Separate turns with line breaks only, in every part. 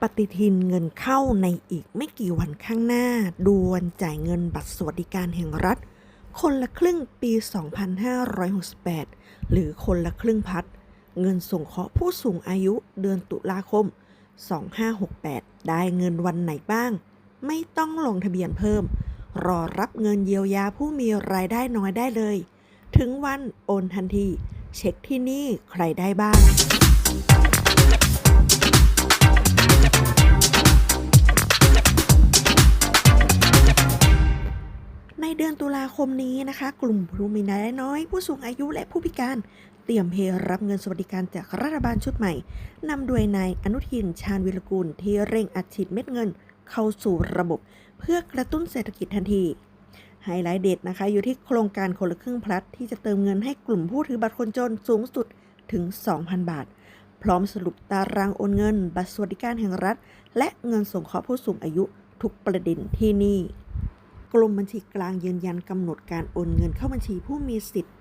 ปฏิทินเงินเข้าในอีกไม่กี่วันข้างหน้าดวนจ่ายเงินบัตรสวัสดิการแห่งรัฐ คนละครึ่งปี 2568 หรือคนละครึ่งพัด เงินส่งเคราะห์ผู้สูงอายุเดือนตุลาคม 2568 ได้เงินวันไหนบ้าง ไม่ต้องลงทะเบียนเพิ่ม รอรับเงินเยียวยาผู้มีรายได้น้อยได้เลย ถึงวันโอนทันที เช็คที่นี่ใครได้บ้าง ในเดือนตุลาคมนี้นะคะ กลุ่มผู้มีรายได้น้อย ผู้สูงอายุและผู้พิการ เตรียมเพรับเงินสวัสดิการจากรัฐบาลชุดใหม่นำโดยนายอนุทินชาญวิรกูลที่เร่งอัดฉีดเม็ดเงิน เข้าสู่ระบบ เพื่อกระตุ้นเศรษฐกิจทันทีไฮไลท์เด็ดนะคะ อยู่ที่โครงการคนละครึ่งพลัดที่จะเติมเงินให้กลุ่มผู้ถือบัตรคนจนสูงสุดถึง 2,000 บาท พร้อมสรุปตารางโอนเงิน บัตรสวัสดิการแห่งรัฐ และเงินสงเคราะห์ผู้สูงอายุทุกประเด็นที่นี่ กรมบัญชีกลางยืนยันกำหนดการโอนเงินเข้าบัญชีผู้มีสิทธิ์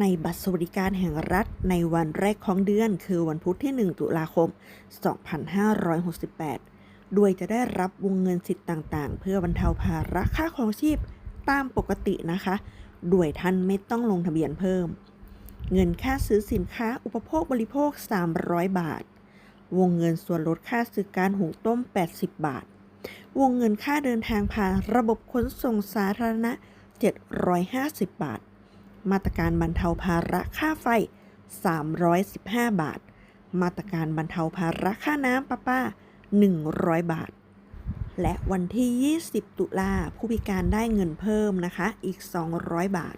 ในบัตรสวัสดิการแห่งรัฐ ในวันแรกของเดือน คือวันพุธที่ 1 ตุลาคม 2568 โดยจะได้รับวงเงินสิทธิ์ต่างๆ เพื่อบรรเทาภาระค่าครองชีพตามปกตินะคะ โดยท่านไม่ต้องลงทะเบียนเพิ่ม เงินค่าซื้อสินค้าอุปโภคบริโภค 300 บาท วงเงินส่วนลดค่าซื้อการหุงต้ม 80 บาท วงเงินค่าเดินทางผ่านระบบขนส่งสาธารณะ 750 บาท มาตรการบรรเทาภาระค่าไฟ 315 บาท มาตรการบรรเทาภาระค่าน้ำประปา100 บาท และวันที่ 20 ตุลาผู้พิการได้เงินเพิ่มนะคะ อีก 200 บาท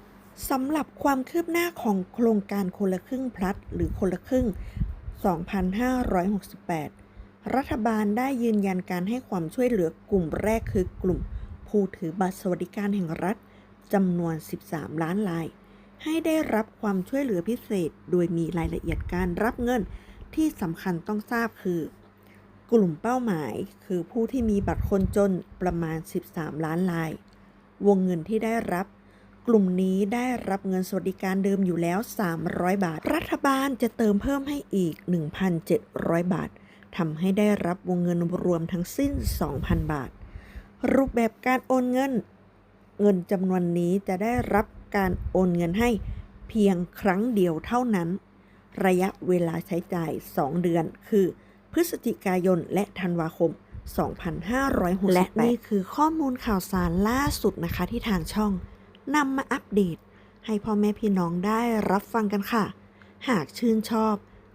สำหรับความคืบหน้าของโครงการคนละครึ่งพลัดหรือคนละครึ่ง 2568 รัฐบาลได้ยืนยันการให้ความช่วยเหลือกลุ่มแรกคือกลุ่ม ผู้ถือบัตรสวัสดิการแห่งรัฐจำนวน 13 ล้านราย ให้ได้รับความช่วยเหลือพิเศษ โดยมีรายละเอียดการรับเงินที่สำคัญต้องทราบคือ กลุ่มเป้าหมายคือผู้ที่มีบัตรคนจนประมาณ 13 ล้านราย วงเงินที่ได้รับ กลุ่มนี้ได้รับเงินสวัสดิการเดิมอยู่แล้ว 300 บาท รัฐบาลจะเติมเพิ่มให้อีก 1,700 บาท ทำให้ได้รับวงเงินรวมทั้งสิ้น 2,000 บาท รูปแบบการโอนเงิน เงินจำนวนนี้จะได้รับการโอนเงินให้เพียงครั้งเดียวเท่านั้น ระยะเวลาใช้จ่าย 2 เดือน คือ พฤศจิกายนและธันวาคม 2568 และนี่คือข้อมูลข่าวสารล่าสุดนะคะที่ทางช่องนำมาอัปเดต ให้พ่อแม่พี่น้องได้รับฟังกันค่ะ หากชื่นชอบ